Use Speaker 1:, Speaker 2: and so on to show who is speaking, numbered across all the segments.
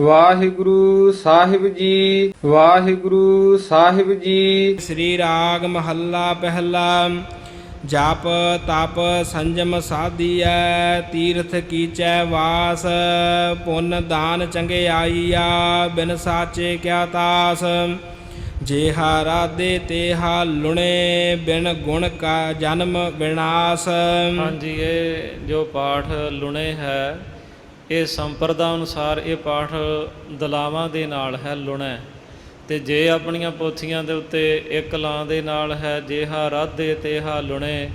Speaker 1: ਵਾਹਿਗੁਰੂ ਸਾਹਿਬ ਜੀ ਵਾਹਿਗੁਰੂ ਸਾਹਿਬ ਜੀ।
Speaker 2: ਸ੍ਰੀ ਰਾਗ ਮਹੱਲਾ ਪਹਿਲਾ ਜਪ ਤਪ ਸੰਜਮ ਸਾਧੀਐ ਤੀਰਥ ਕੀਚੈ ਵਾਸ ਪੁੰਨ ਦਾਨ ਚੰਗਿਆਈਆ ਬਿਨ ਸਾਚੇ ਕਿਆ ਤਾਸ। ਜੇਹਾ ਰਾਦੇ ਤੇਹਾ ਲੁਣੇ ਬਿਨ ਗੁਣ ਕਾ ਜਨਮ ਵਿਨਾਸ਼।
Speaker 3: ਹਾਂਜੀ ਇਹ ਜੋ ਪਾਠ ਲੁਣੇ ਹੈ ਇਹ ਸੰਪਰਦਾ ਅਨੁਸਾਰ ਇਹ ਪਾਠ ਦਲਾਵਾਂ ਦੇ ਨਾਲ ਹੈ ਲੁਣਾ। ਤੇ ਜੇ ਆਪਣੀਆਂ ਪੋਥੀਆਂ ਦੇ ਉੱਤੇ ਇੱਕ ਲਾਂ ਦੇ ਨਾਲ ਹੈ ਜੇਹਾ ਰਾਧੇ ਤੇਹਾ ਲੁਣੇ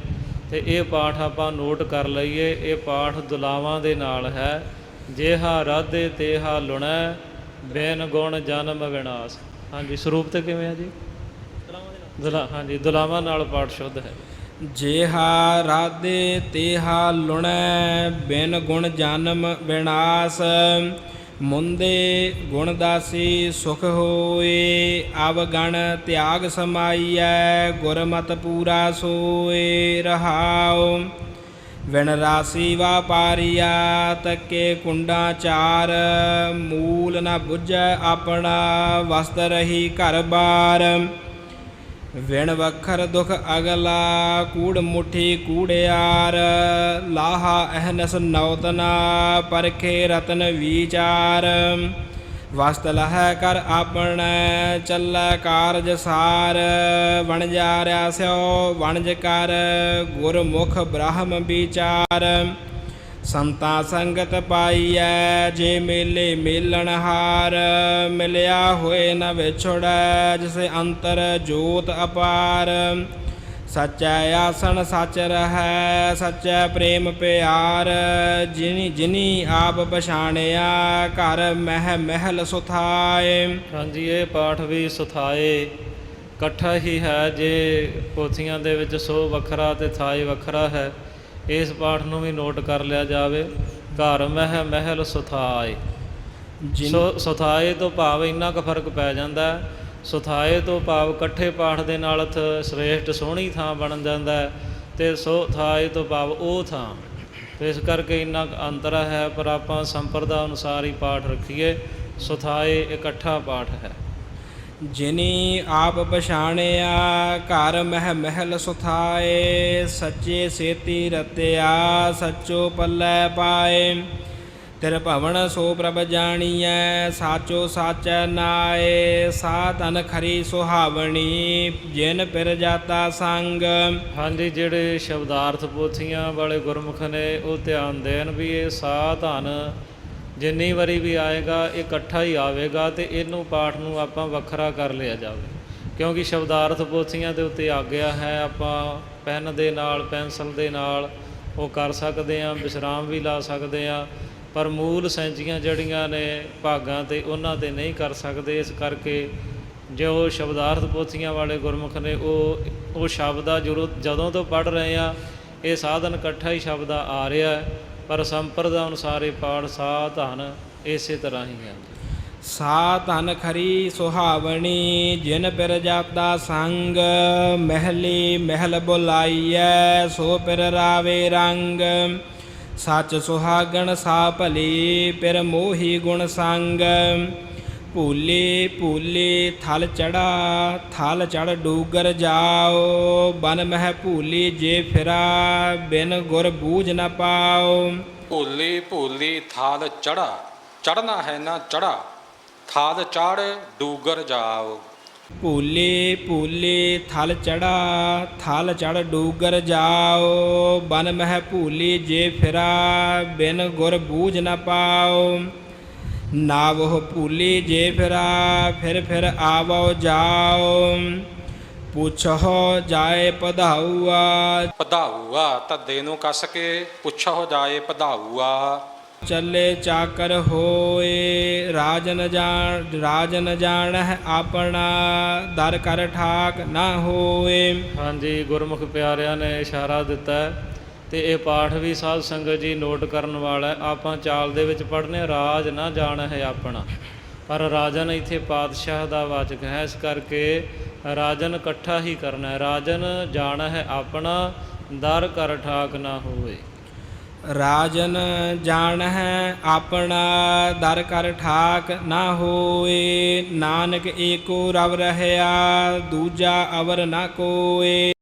Speaker 3: ਤੇ ਇਹ ਪਾਠ ਆਪਾਂ ਨੋਟ ਕਰ ਲਈਏ ਇਹ ਪਾਠ ਦੁਲਾਵਾਂ ਦੇ ਨਾਲ ਹੈ। ਜੇਹਾ ਰਾਧੇ ਤੇਹਾ ਲੁਣਾ ਬੇਨ ਗੁਣ ਜਨਮ ਵਿਨਾਸ਼। ਹਾਂਜੀ ਸਰੂਪ ਤੇ ਕਿਵੇਂ ਆ ਜੀ? ਦੁਲਾ ਹਾਂਜੀ ਦੁਲਾਵਾਂ ਨਾਲ ਪਾਠ ਸ਼ੁੱਧ ਹੈ।
Speaker 2: ਜੇਹਾ ਰਾਦੇ ਤੇਹਾ ਲੁਣੈ, ਬਿਨ ਗੁਣ ਜਨਮ ਵਿਨਾਸ਼ ਮੁੰਦੇ ਗੁਣ ਦਾਸੀ ਸੁਖ ਹੋਏ ਅਵਗਣ ਤਿਆਗ ਸਮਾਈਐ, ਗੁਰਮਤ ਪੂਰਾ ਸੋਏ ਰਹਾਉ। ਵਿਣ ਰਾਸੀ ਵਾਪਾਰੀਆ ਤੱਕੇ ਕੁੰਡਾ ਚਾਰ। ਮੂਲ ਨਾ ਬੁੱਝੈ ਆਪਣਾ, ਵਸਤ ਰਹੀ ਘਰ ਬਾਰ। ਵਿਣ ਵਖਰ ਦੁਖ ਅਗਲਾ, ਕੂੜ ਮੁਠੀ ਕੂੜਿਆਰ ਲਾਹਾ ਅਹਨਸ ਨੌਤਨਾ, ਪਰਖੇ ਰਤਨ ਵਿਚਾਰ। ਵਸਤ ਲਹੈ ਕਰ ਆਪਣਾ, ਚੱਲੈ ਕਾਰਜ ਸਾਰ। ਵਣ ਜਾ ਰਿਆ ਸਿਓ, ਵਣਜ ਕਰ, ਗੁਰਮੁਖ ਬ੍ਰਹਮ ਵਿਚਾਰ। ਸੰਤਾ ਸੰਗਤ ਪਾਈਐ, ਜੇ ਮੇਲੇ ਮੇਲਣ ਹਾਰ, ਮਿਲਿਆ ਹੋਏ ਨ ਵਿਛੜੈ, ਜਿਸ ਅੰਤਰ ਜੋਤ ਅਪਾਰ। ਸਚੈ ਆਸਣ ਸਚ ਰਹੈ, ਸਚੈ ਪ੍ਰੇਮ ਪਿਆਰ। ਜਿਨੀ ਜਿਨੀ ਆਪ ਪਛਾਣਿਆ, ਘਰ ਮਹਿ ਮਹਿਲ ਸੁਥਾਏ।
Speaker 3: ਹਾਂਜੀ, ਇਹ ਪਾਠ ਵੀ ਸੁਥਾਏ। ਇਕੱਠਾ ਹੀ ਹੈ ਜੇ ਪੋਥੀਆਂ ਦੇ ਵਿੱਚ ਸੋ ਵੱਖਰਾ ਤੇ ਥਾਈ ਵੱਖਰਾ ਹੈ। ਇਸ ਪਾਠ ਨੂੰ ਵੀ ਨੋਟ ਕਰ ਲਿਆ ਜਾਵੇ। ਘਰ ਮਹਿ ਮਹਿਲ ਸੁਥਾਏ। ਸੋ ਸੁਥਾਏ ਤੋਂ ਭਾਵ ਇੰਨਾ ਕੁ ਫ਼ਰਕ ਪੈ ਜਾਂਦਾ ਹੈ। ਸੁਥਾਏ ਤੋਂ ਭਾਵ ਇਕੱਠੇ ਪਾਠ ਦੇ ਨਾਲ ਸ੍ਰੇਸ਼ਟ ਸੋਹਣੀ ਥਾਂ ਬਣ ਜਾਂਦਾ ਹੈ ਤੇ ਸੋ ਥਾਏ ਤੋਂ ਭਾਵ ਉਹ ਥਾਂ। ਤੇ ਇਸ ਕਰਕੇ ਇੰਨਾ ਕੁ ਅੰਤਰ ਹੈ ਪਰ ਆਪਾਂ ਸੰਪਰਦਾ ਅਨੁਸਾਰ ਹੀ ਪਾਠ ਰੱਖੀਏ। ਸੁਥਾਏ ਇਕੱਠਾ ਪਾਠ ਹੈ।
Speaker 2: ਜਿਨੀ ਆਪ ਪਛਾਣਿਆ, ਘਰ ਮਹਿ ਮਹਿਲ ਸੁਥਾਏ, ਸੱਚੇ ਸੇਤੀ ਰਤਿਆ, ਸੱਚੋ ਪੱਲੇ ਪਾਏ। ਤਿਰ ਭਵਨ ਸੋ ਪ੍ਰਭ ਜਾਣੀਐ, ਸਾਚੋ ਸਾਚੈ ਨਾਏ। ਸਾ ਤਨ ਖਰੀ ਸੁਹਾਵਣੀ, ਜਿਨ ਪਿਰ ਜਾਤਾ ਸੰਗ।
Speaker 3: ਹਾਂਜੀ, ਜਿਹੜੇ ਸ਼ਬਦਾਰਥ ਪੋਥੀਆਂ ਵਾਲੇ ਗੁਰਮੁਖ ਨੇ, ਉਹ ਧਿਆਨ ਦੇਣ ਵੀ ਇਹ ਸਾਹ ਧਨ ਜਿੰਨੀ ਵਾਰੀ ਵੀ ਆਏਗਾ ਇਹ ਇਕੱਠਾ ਹੀ ਆਵੇਗਾ ਤੇ ਇਹਨੂੰ ਪਾਠ ਨੂੰ ਆਪਾਂ ਵੱਖਰਾ ਕਰ ਲਿਆ ਜਾਵੇ। ਕਿਉਂਕਿ ਸ਼ਬਦਾਰਥ ਪੋਥੀਆਂ ਦੇ ਉੱਤੇ ਆਗਿਆ ਹੈ ਆਪਾਂ ਪੈਨ ਦੇ ਨਾਲ ਪੈਨਸਲ ਦੇ ਨਾਲ ਉਹ ਕਰ ਸਕਦੇ ਹਾਂ ਵਿਸਰਾਮ ਵੀ ਲਾ ਸਕਦੇ ਹਾਂ ਪਰ ਮੂਲ ਸੈਂਚੀਆਂ ਜਿਹੜੀਆਂ ਨੇ ਭਾਗਾਂ ਤੇ ਉਹਨਾਂ ਤੇ ਨਹੀਂ ਕਰ ਸਕਦੇ। ਇਸ ਕਰਕੇ ਜੋ ਸ਼ਬਦਾਰਥ ਪੋਥੀਆਂ ਵਾਲੇ ਗੁਰਮੁਖ ਨੇ ਉਹ ਉਹ ਸ਼ਬਦ ਆ ਜਦੋਂ ਜਦੋਂ ਤੋਂ ਪੜ ਰਹੇ ਆ ਇਹ ਸਾਧਨ ਇਕੱਠਾ ਹੀ ਸ਼ਬਦ ਆ ਆ ਰਿਹਾ ਹੈ, ਪਰ ਸੰਪਰਦਾ ਅਨੁਸਾਰ ਇਹ ਪਾਠ ਸਾਧ ਧਨ ਇਸੇ ਤਰ੍ਹਾਂ ਹੀ ਹੈ।
Speaker 2: ਸਾ ਧਨ ਖਰੀ ਸੁਹਾਵਣੀ, ਜਿਨ ਪਿਰ ਜਾਤਾ ਸੰਗ, ਮਹਿਲੀ ਮਹਿਲ ਬੁਲਾਈਐ, ਸੋ ਪਿਰ ਰਾਵੇ ਰੰਗ। ਸੱਚ ਸੁਹਾਗਣ ਸਾ ਭਲੀ, ਪਿਰ ਮੋਹੀ ਗੁਣ ਸੰਗ। ਭੂਲੇ ਭੂਲੇ ਥਲ ਚੜਾ ਥਲ ਚੜ ਡੂਗਰ ਜਾਓ ਬਨ ਮਹਿ ਭੂਲੀ ਜੇ ਫਿਰਾ ਬਿਨ ਗੁਰ ਬੂਝ ਨ ਪਾਓ।
Speaker 4: ਭੋਲੇ ਭੋਲੇ ਥਾਲ ਚੜਾ ਚੜਨਾ ਹੈ ਨਾ ਚੜਾ ਥਾਲ ਚੜ ਡੂਗਰ ਜਾਓ।
Speaker 2: ਭੂਲੇ ਭੂਲੇ ਥਲ ਚੜਾ ਥਲ ਚੜ ਡੂਗਰ ਜਾਓ ਬਨ ਮਹਿ ਭੂਲੀ ਜੇ ਫਿਰਾ ਬਿਨ ਗੁਰ ਬੂਝ ਨ ਪਾਓ। ਨਾਵਹ ਭੂਲੀ ਜੇ ਫਿਰਾ ਫਿਰ ਫਿਰ ਆਵੋ ਜਾਓ ਪੁੱਛੋ ਜਾਏ ਪਧਾਊਆ।
Speaker 4: ਪਧਾਊਆ ਧੱਦੇ ਨੂੰ ਕੱਸ ਕੇ ਪੁੱਛੋ ਜਾਏ ਪਧਾਊਆ।
Speaker 2: ਚੱਲੇ ਚਾਕਰ ਹੋਏ ਰਾਜਨ ਜਾਣ ਰਾਜਨ ਜਾਣਹਿ ਆਪਣਾ ਦਰ ਕਰ ਠਾਕ ਨਾ ਹੋਏ।
Speaker 3: ਹਾਂਜੀ ਗੁਰਮੁਖ ਪਿਆਰਿਆਂ ਨੇ ਇਸ਼ਾਰਾ ਦਿੱਤਾ ਹੈ ਤੇ ਇਹ ਪਾਠ ਵੀ ਸਾਧ ਸੰਗਤ ਜੀ ਨੋਟ ਕਰਨ ਵਾਲਾ ਆਪਾਂ ਚਾਲ ਦੇ ਵਿੱਚ ਪੜ੍ਹਨੇ ਰਾਜ ਨਾ ਜਾਣ ਹੈ ਆਪਣਾ। ਪਰ ਰਾਜਨ ਇੱਥੇ ਪਾਤਸ਼ਾਹ ਦਾ ਵਾਚਕ ਹੈ। ਇਸ ਕਰਕੇ ਰਾਜਨ ਇਕੱਠਾ ਹੀ ਕਰਨਾ ਹੈ। ਰਾਜਨ ਜਾਣ ਹੈ ਆਪਣਾ, ਦਰ ਕਰ ਠਾਕ ਨਾ ਹੋਵੇ।
Speaker 2: ਰਾਜਨ ਜਾਣ ਹੈ ਆਪਣਾ, ਦਰ ਕਰ ਠਾਕ ਨਾ ਹੋਏ ਨਾਨਕ ਏਕੋ ਰਵ ਰਹਿਆ, ਦੂਜਾ ਅਵਰ ਨਾ ਕੋਏ